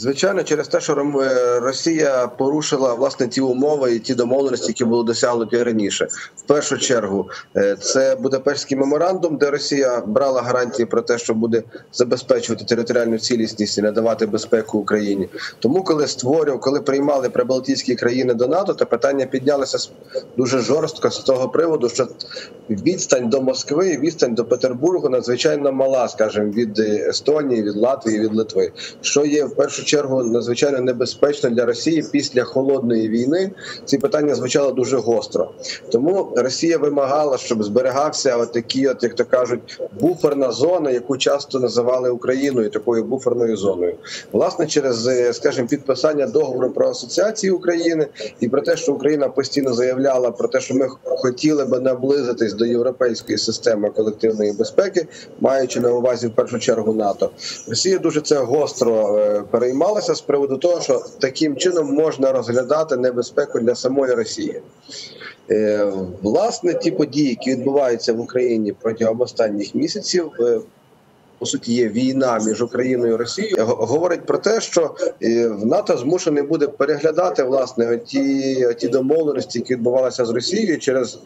Звичайно, через те, що е, Росія порушила власне ті умови і ті домовленості, які були досягнуті раніше. В першу чергу е, це Будапештський меморандум, де Росія брала гарантії про те, що буде забезпечувати територіальну цілісність і надавати безпеку Україні. Тому, коли створював, коли приймали прибалтійські країни до НАТО, то питання піднялося дуже жорстко з того приводу, що відстань до Москви, відстань до Петербургу надзвичайно мала, скажімо, від Естонії, від Латвії, від Литви, що є в першу чергу надзвичайно небезпечно для Росії після холодної війни. Ці питання звучало дуже гостро. Тому Росія вимагала, щоб зберігався такі, от як то кажуть, буферна зона, яку часто називали Україною такою буферною зоною. Власне, через скажімо, підписання договору про асоціацію України і про те, що Україна постійно заявляла про те, що ми хотіли би наблизитись до європейської системи колективної безпеки, маючи на увазі в першу чергу НАТО. Росія дуже це гостро е, переймалася з приводу того, що таким чином можна розглядати небезпеку для самої Росії. Е, власне, ті події, які відбуваються в Україні протягом останніх місяців, е, по суті є війна між Україною і Росією, говорить про те, що е, в НАТО змушений буде переглядати власне ті ті домовленості, які відбувалися з Росією через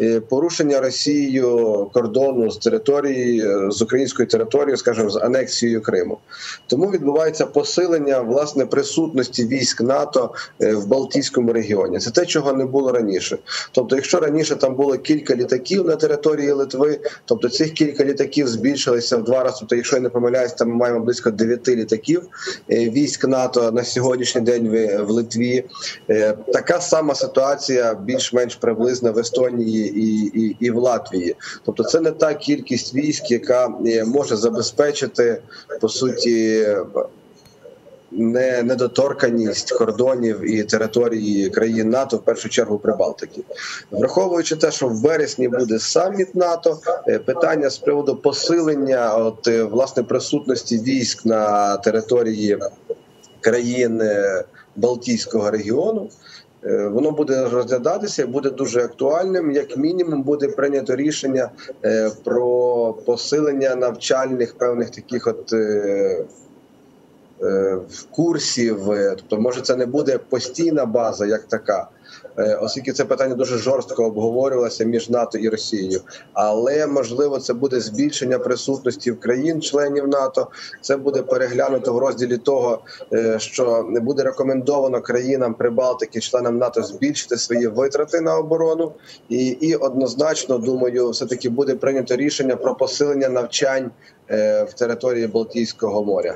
е, порушення Росією кордону з території е, з української території, скажімо, з анексією Криму. Тому відбувається посилення власне присутності військ НАТО в Балтійському регіоні. Це те, чого не було раніше. Тобто, якщо раніше там було кілька літаків на території Литви, тобто цих кілька літаків збільшилися в два рази. Тобто, якщо я не помиляюсь, там ми маємо близько 9 літаків е, військ НАТО на сьогоднішній день в Литві. Е, така сама ситуація, більш-менш приблизна в Естонії і, і, і в Латвії. Тобто, це не та кількість військ, яка е, може забезпечити по суті не недоторканість кордонів і території країн НАТО в першу чергу Прибалтики, враховуючи те, що в вересні буде саміт НАТО, е, питання з приводу посилення от е, власне присутності військ на території країн е, Балтійського регіону. Воно буде розглядатися, буде дуже актуальним. Як мінімум, буде прийнято рішення про посилення навчальних певних таких от курсів, тобто, може, це не буде постійна база, як така, е, оскільки це питання дуже жорстко обговорювалося між НАТО і Росією. Але можливо, це буде збільшення присутності в країн-членів НАТО. Це буде переглянуто в розділі того, е, що не буде рекомендовано країнам Прибалтики, членам НАТО, збільшити свої витрати на оборону, і, і однозначно думаю, все таки буде прийнято рішення про посилення навчань в території Балтійського моря.